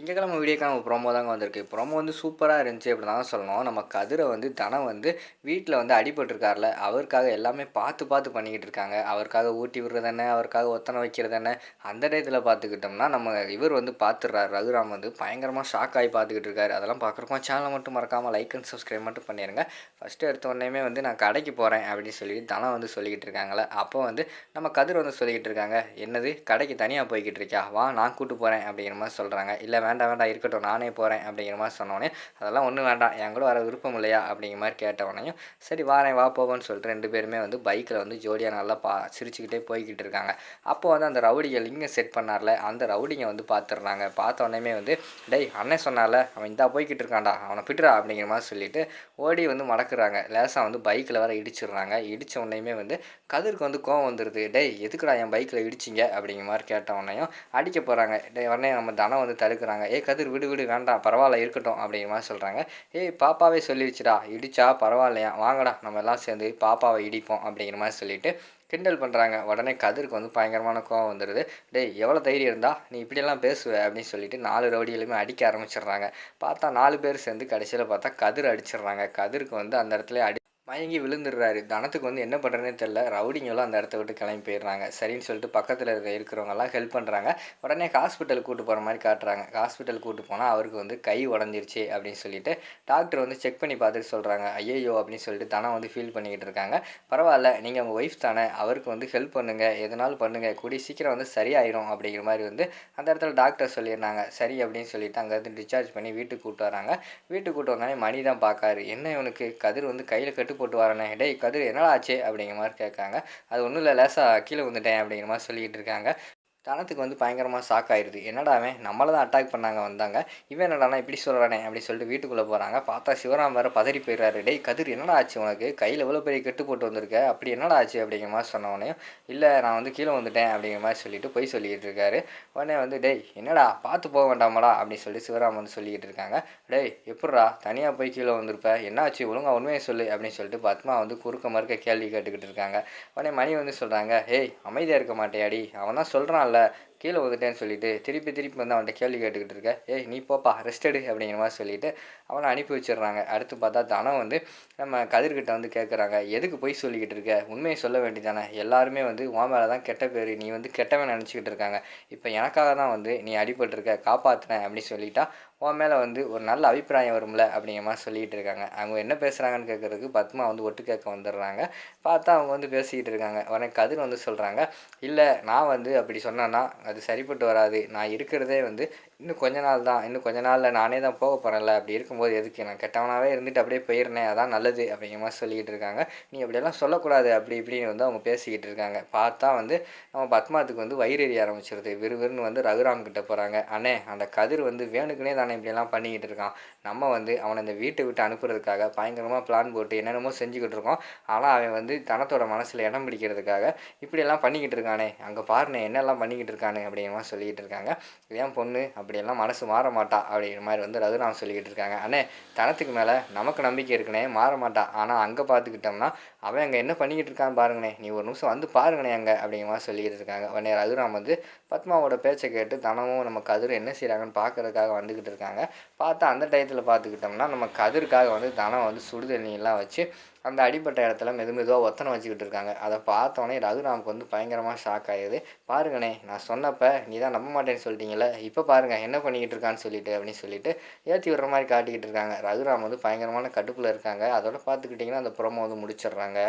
திங்கக்கிழமை வீடியோக்கான ப்ரோமோ தாங்க வந்திருக்கு. ப்ரோமோ வந்து சூப்பராக இருந்துச்சு அப்படி தான் சொல்லணும். நம்ம கதிரை வந்து தனம் வந்து வீட்டில் வந்து அடிபட்டிருக்கார்ல அவருக்காக எல்லாமே பார்த்து பார்த்து பண்ணிக்கிட்டு இருக்காங்க. அவருக்காக ஊட்டி விடுறது என்ன அவருக்காக ஒத்தனை வைக்கிறது என்ன அந்த டயத்தில் பார்த்துக்கிட்டோம்னா நம்ம இவர் வந்து பார்த்துடுறாரு. ரகுராம் வந்து பயங்கரமாக ஷாக் ஆகி பார்த்துக்கிட்டு இருக்காரு. அதெல்லாம் பார்க்குறப்போ சேனலை மட்டும் மறக்காமல் லைக் அண்ட் சப்ஸ்கிரைப் மட்டும் பண்ணிடுங்க ஃபஸ்ட்டு எடுத்த உடனே வந்து நான் கடைக்கு போகிறேன் அப்படின்னு சொல்லி தனம் வந்து சொல்லிக்கிட்டு இருக்காங்களே அப்போ வந்து நம்ம கதிர் வந்து சொல்லிக்கிட்டு இருக்காங்க என்னது கடைக்கு தனியாக போய்கிட்டு இருக்கியா? வா நான் கூப்பிட்டு போகிறேன் அப்படிங்கிற மாதிரி சொல்கிறாங்க இல்லை வேண்டாம் வேண்டாம் இருக்கட்டும் நானே போகிறேன் அப்படிங்கிற மாதிரி சொன்னோடனே அதெல்லாம் ஒன்றும் வேண்டாம் என் கூட வர விருப்பம் இல்லையா? அப்படிங்கிற மாதிரி கேட்டவனையும் சரி வாரேன் வா போவோன்னு சொல்லிட்டு ரெண்டு பேருமே வந்து பைக்கில் வந்து ஜோடியாக நல்லா பா சிரிச்சுக்கிட்டே போய்கிட்டு இருக்காங்க. அப்போ வந்து அந்த ரவுடிகள் இங்கே செட் பண்ணார்ல அந்த ரவுடிங்க வந்து பார்த்துடுறாங்க பார்த்த உடனே வந்து டேய் அண்ணன் சொன்னால அவன் இந்தா போய்கிட்டு இருக்கான்டா அவனை பிட்டுறா அப்படிங்கிற மாதிரி சொல்லிட்டு ஓடி வந்து மடக்குறாங்க. லேசாக வந்து பைக்கில் வர இடிச்சிடுறாங்க. இடித்த உடனேயுமே வந்து கதிருக்கு வந்து கோவம் வந்துடுது டேய் எதுக்குடா என் பைக்கில் இடிச்சிங்க? அப்படிங்கிற மாதிரி கேட்ட உடனேயும் அடிக்க போகிறாங்க டேய் உடனே நம்ம தனம் வந்து தடுக்கிறாங்க ஏ கதிர் விடு விடு வேண்டாம் பரவாயில்ல இருக்கட்டும் அப்படிங்கிற மாதிரி சொல்கிறாங்க ஏய் பாப்பாவே சொல்லிடுச்சுடா இடிச்சா பரவாயில்லையா? வாங்கடா நம்ம எல்லாம் சேர்ந்து பாப்பாவை இடிப்போம் அப்படிங்கிற மாதிரி சொல்லிட்டு கிண்டல் பண்ணுறாங்க உடனே கதிருக்கு வந்து பயங்கரமான கோவம் வந்துடுது டேய் எவ்வளோ தைரியம் இருந்தால் நீ இப்படியெல்லாம் பேசுவ அப்படின்னு சொல்லிட்டு நாலு ரவுடிகளுமே அடிக்க ஆரம்பிச்சிடுறாங்க. பார்த்தா நாலு பேர் சேர்ந்து கடைசியில் பார்த்தா கதிர் அடிச்சிடுறாங்க. கதிருக்கு வந்து அந்த இடத்துல அடி மயங்கி விழுந்துடுறாரு. தனத்துக்கு வந்து என்ன பண்ணுறதுனே தெரில ரவுடிங்களும் அந்த இடத்த விட்டு கிளம்பி போயிடுறாங்க. சரின்னு சொல்லிட்டு பக்கத்தில் இருக்க இருக்கிறவங்கெல்லாம் ஹெல்ப் பண்ணுறாங்க உடனே ஹாஸ்பிட்டல் கூட்டு போகிற மாதிரி காட்டுறாங்க. ஹாஸ்பிட்டல் கூட்டு போனால் அவருக்கு வந்து கை உடஞ்சிருச்சு அப்படின்னு சொல்லிட்டு டாக்டர் வந்து செக் பண்ணி பார்த்துட்டு சொல்கிறாங்க ஐயோ அப்படின்னு சொல்லிட்டு தனம் வந்து ஃபீல் பண்ணிக்கிட்டு இருக்காங்க. பரவாயில்ல நீங்கள் உங்கள் ஒய்ஃப் தானே. அவருக்கு வந்து ஹெல்ப் பண்ணுங்கள் எதனாலும் பண்ணுங்கள் கூடி சீக்கிரம் வந்து சரியாயிடும் அப்படிங்கிற மாதிரி வந்து அந்த இடத்துல டாக்டர் சொல்லிடுறாங்க. சரி அப்படின்னு சொல்லிட்டு அங்கேருந்து டிஸ்சார்ஜ் பண்ணி வீட்டுக்கு கூட்டு வராங்க. வீட்டுக்கு கூட்டு வந்தாலே மணி தான் பார்க்காரு. என்ன இவனுக்கு? கதிர் வந்து கையில் கட்டு போட்டு வரேனே. டேய் கதிர் என்னடா ஆச்சு? அப்படிங்கிற மாதிரி கேட்காங்க. அது ஒன்றும் இல்லை லேசாக கீழே வந்துட்டேன் அப்படிங்கிற மாதிரி சொல்லிக்கிட்டு இருக்காங்க. தனத்துக்கு வந்து பயங்கரமாக ஷாக் ஆயிடுது என்னடா அவன்? நம்மளை தான் அட்டாக் பண்ணாங்க வந்தாங்க. இவன் என்னடானா இப்படி சொல்கிறானே அப்படி சொல்லிட்டு வீட்டுக்குள்ளே போகிறாங்க பார்த்தா சிவராம் வேறு பதறி போயிடுறாரு. டேய் கதிர் என்னடா ஆச்சு உனக்கு? கையில் இவ்வளோ பெரிய கெட்டு போட்டு வந்திருக்க? அப்படி என்னடா ஆச்சு? அப்படிங்கிற மாதிரி சொன்னவனையும் இல்லை நான் வந்து கீழே வந்துட்டேன் அப்படிங்கிற மாதிரி சொல்லிட்டு போய் சொல்லிக்கிட்டு இருக்காரு. உடனே வந்து டேய் என்னடா? பார்த்து போக வேண்டாமடா அப்படின்னு சொல்லி சிவராம் வந்து சொல்லிக்கிட்டு இருக்காங்க. டேய் எப்பட்றா தனியாக போய் கீழே வந்திருப்ப? என்ன ஆச்சு ஒழுங்கா உண்மையை சொல்லு அப்படின்னு சொல்லிட்டு பத்மா வந்து குறுக்க மறுக்க கேள்வி கேட்டுக்கிட்டு இருக்காங்க. உடனே மணி வந்து சொல்கிறாங்க ஏய் அமைதியாக இருக்க மாட்டேயாடி. அவன் தான் சொல்கிறான் சொல்கிறான்ல கீழே வந்துட்டேன்னு சொல்லிட்டு திருப்பி திருப்பி வந்து அவன்கிட்ட கேள்வி கேட்டுக்கிட்டு இருக்க ஏய் நீ போப்பா ரெஸ்ட் எடு அப்படிங்கிற மாதிரி சொல்லிட்டு அவனை அனுப்பி வச்சிடுறாங்க. அடுத்து பார்த்தா தனம் வந்து நம்ம கதிர்கிட்ட வந்து கேட்குறாங்க எதுக்கு போய் சொல்லிக்கிட்டு இருக்க? உண்மையை சொல்ல வேண்டியதானே எல்லாருமே வந்து உன் மேலே தான் கெட்ட பேர் நீ வந்து கெட்டவன் நினச்சிக்கிட்டு இருக்காங்க. இப்போ எனக்காக தான் வந்து நீ அடிபட்டிருக்க காப்பாற்றுனேன் அப்படின்னு சொல்லிட்டா உன் மேலே வந்து ஒரு நல்ல அபிப்பிராயம் வரும்ல அப்படிங்கிற மாதிரி சொல்லிகிட்டு இருக்காங்க. அவங்க என்ன பேசுகிறாங்கன்னு கேட்குறதுக்கு பத்மா வந்து ஒட்டு கேட்க வந்துடுறாங்க. பார்த்தா அவங்க வந்து பேசிக்கிட்டு இருக்காங்க. உடனே கதிர் வந்து சொல்கிறாங்க இல்லை நான் வந்து அப்படி சொன்னேன்னா அது சரிப்பட்டு வராது. நான் இருக்கிறதே வந்து இன்னும் கொஞ்ச நாள் தான். இன்னும் கொஞ்ச நாளில் நானே தான் போக போகிறேன்ல அப்படி இருக்கும்போது எதுக்கு? நான் கெட்டவனாகவே இருந்துட்டு அப்படியே போயிருந்தேன் அதான் நல்லது அப்படிங்கிற மாதிரி சொல்லிக்கிட்டு இருக்காங்க. நீ அப்படியெல்லாம் சொல்லக்கூடாது. அப்படி இப்படின்னு வந்து அவங்க பேசிக்கிட்டு இருக்காங்க. பார்த்தா வந்து நம்ம பத்மாத்துக்கு வந்து வயிறு எறிய ஆரம்பிச்சிருது. விறுவிறுன்னு வந்து ரகுராம் கிட்ட போகிறாங்க அண்ணே அந்த கதிர் வந்து வேணுக்குனே தானே இப்படியெல்லாம் பண்ணிக்கிட்டு இருக்கான். நம்ம வந்து அவனை இந்த வீட்டை விட்டு அனுப்புறதுக்காக பயங்கரமாக பிளான் போட்டு என்னென்னமோ செஞ்சுக்கிட்டு இருக்கோம். ஆனால் அவன் வந்து தனத்தோட மனசில் இடம் பிடிக்கிறதுக்காக இப்படியெல்லாம் பண்ணிக்கிட்டு இருக்கானே. அங்கே பாருண்ணே என்னெல்லாம் பண்ணிக்கிட்டு இருக்கானே. அப்படிங்கிற மாதிரி சொல்லிக்கிட்டு இருக்காங்க. ஏன் பொண்ணு அப்படியெல்லாம் மனசு மாற மாட்டா அப்படிங்கிற மாதிரி வந்து ரகுராம் சொல்லிக்கிட்டு இருக்காங்க. அண்ணே தனத்துக்கு மேலே நமக்கு நம்பிக்கை இருக்குனே மாற மாட்டா. ஆனால் அங்கே பார்த்துக்கிட்டோம்னா அவன் அங்கே என்ன பண்ணிக்கிட்டு இருக்கான்னு பாருங்கண்ணே நீ ஒரு நிமிஷம் வந்து பாருங்கண்ணே அங்கே அப்படிங்கிற மாதிரி சொல்லிக்கிட்டு இருக்காங்க. உடனே ரகுராம் வந்து பத்மாவோட பேச்சை கேட்டு தனமும் நம்ம கதிர் என்ன செய்கிறாங்கன்னு பார்க்கறதுக்காக வந்துக்கிட்டு இருக்காங்க. பார்த்தா அந்த டயத்தில் பார்த்துக்கிட்டோம்னா நம்ம கதிர்க்காக வந்து தனம் வந்து சுடுதண்ணியெல்லாம் வச்சு அந்த அடிப்பட்ட இடத்துல மெது மெதுவாக ஒத்தனை வச்சுக்கிட்டு இருக்காங்க. அதை பார்த்தோன்னே ரகுராமுக்கு வந்து பயங்கரமாக ஷாக் ஆகிடுது பாருங்கண்ணே நான் சொன்னப்போ நீ தான் நம்ப மாட்டேன்னு சொல்லிட்டீங்களே இப்போ பாருங்கள் என்ன பண்ணிக்கிட்டு இருக்கான்னு சொல்லிட்டு அப்படின்னு சொல்லிட்டு ஏற்றி விடுற மாதிரி காட்டிக்கிட்டு இருக்காங்க. ரகுராம் வந்து பயங்கரமான கடுப்பில் இருக்காங்க. அதோட பார்த்துக்கிட்டிங்கன்னா அந்த புறமை வந்து முடிச்சிடுறாங்க.